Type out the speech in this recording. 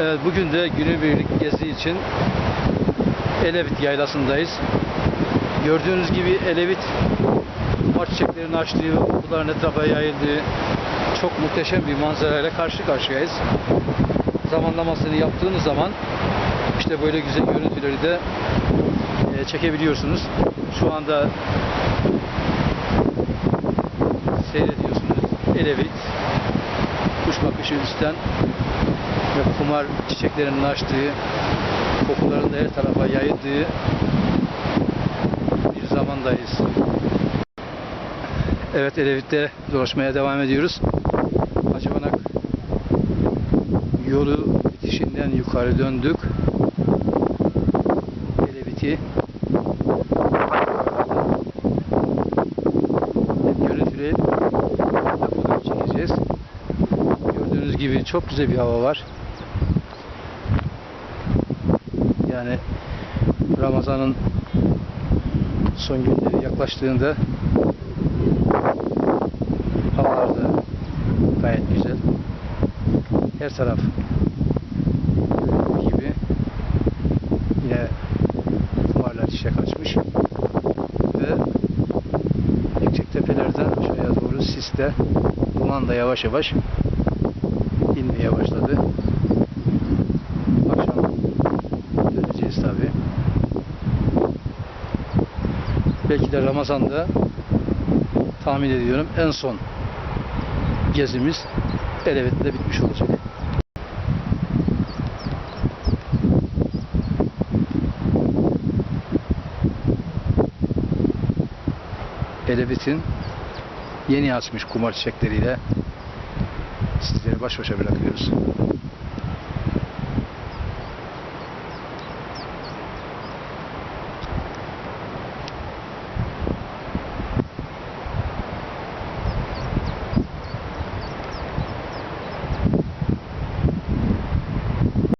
Evet, bugün de günübirlik gezi için Elevit yaylasındayız. Gördüğünüz gibi Elevit var çiçeklerin açtığı, okulların etrafa yayıldığı çok muhteşem bir manzarayla karşı karşıyayız. Zamanlamasını yaptığınız zaman işte böyle güzel görüntüleri de e, çekebiliyorsunuz. Şu anda seyrediyorsunuz. Elevit kuş bakışı üstten ve kumar çiçeklerinin açtığı, kokuların da her tarafa yayıldığı bir zamandayız. Evet Elevit'te dolaşmaya devam ediyoruz. Hacıbanak yolu bitişinden yukarı döndük. Elevit'i görüntülü fotoğraf çekeceğiz. Gördüğünüz gibi çok güzel bir hava var. Yani Ramazan'ın son günleri yaklaştığında havalar da gayet güzel. Her taraf gibi yine kumarlar çiçek açmış ve yüksek tepelerden aşağıya doğru siste duman da yavaş yavaş inmeye başladı. Belki de Ramazan'da tahmin ediyorum en son gezimiz Elevet'te bitmiş olacak. Elevet'in yeni açmış kumar çiçekleriyle sizleri baş başa bırakıyoruz.